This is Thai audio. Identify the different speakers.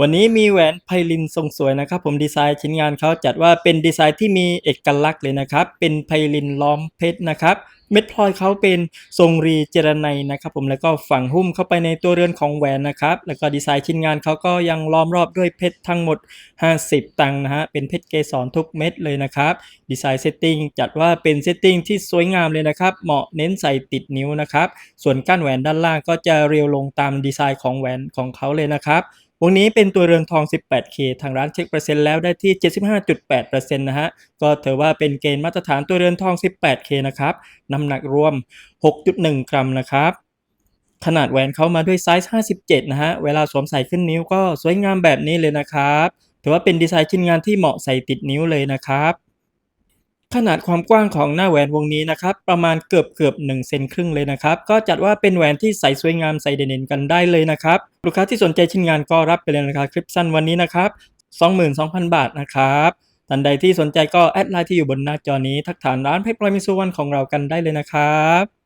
Speaker 1: วันนี้มีแหวนไพลินทรงสวยนะครับ ผมดีไซน์ชิ้นงานเขาจัดว่าเป็นดีไซน์ที่มีเอกลักษณ์เลยนะครับ เป็นไพลินล้อมเพชรนะครับเม็ดพลอยเขาเป็นทรงรีเจรไนนะครับ ผมแล้วก็ฝังหุ้มเข้าไปในตัวเรือนของแหวนนะครับ แล้วก็ดีไซน์ชิ้นงานเขาก็ยังล้อมรอบด้วยเพชรทั้งหมด 50 ตังค์นะฮะเป็นเพชรเกสรทุกเม็ดเลยนะครับดีไซน์เซตติ้งจัดว่าเป็นเซตติ้งที่สวยงามเลยนะครับ เหมาะเน้นใส่ติดนิ้วนะครับ ส่วนก้านแหวนด้านล่างก็จะเรียวลงตามดีไซน์ของแหวนของเขาเลยนะครับ วงนี้เป็นตัวเรือนทอง 18K ทางร้านเช็คเปอร์เซ็นต์แล้วได้ที่ 75.8%นะฮะ ก็ถือว่าเป็นเกณฑ์มาตรฐานตัวเรือนทอง 18K นะครับ น้ำหนักรวม 6.1 กรัมนะครับ ขนาดแหวนเขามาด้วยไซส์ 57 นะฮะ เวลาสวมใส่ขึ้นนิ้วก็สวยงามแบบนี้เลยนะครับ ถือว่าเป็นดีไซน์ชิ้นงานที่เหมาะใส่ติดนิ้วเลยนะครับ ขนาดความกว้างของหน้าแหวนวงนี้นะครับประมาณเกือบเกือบหนึ่งเซนครึ่งเลยนะครับก็จัดว่าเป็นแหวนที่ใส่สวยงามใส่เด่นๆกันได้เลยนะครับลูกค้าที่สนใจชิ้นงานก็รับไปเลยนะครับคลิปสั้นวันนี้นะครับ22,000 บาทนะครับท่านใดที่สนใจก็แอดไลน์ที่อยู่บนหน้าจอนี้ทักฐานร้านเพชรพลอยมิสุวรรณของเรากันได้เลยนะครับ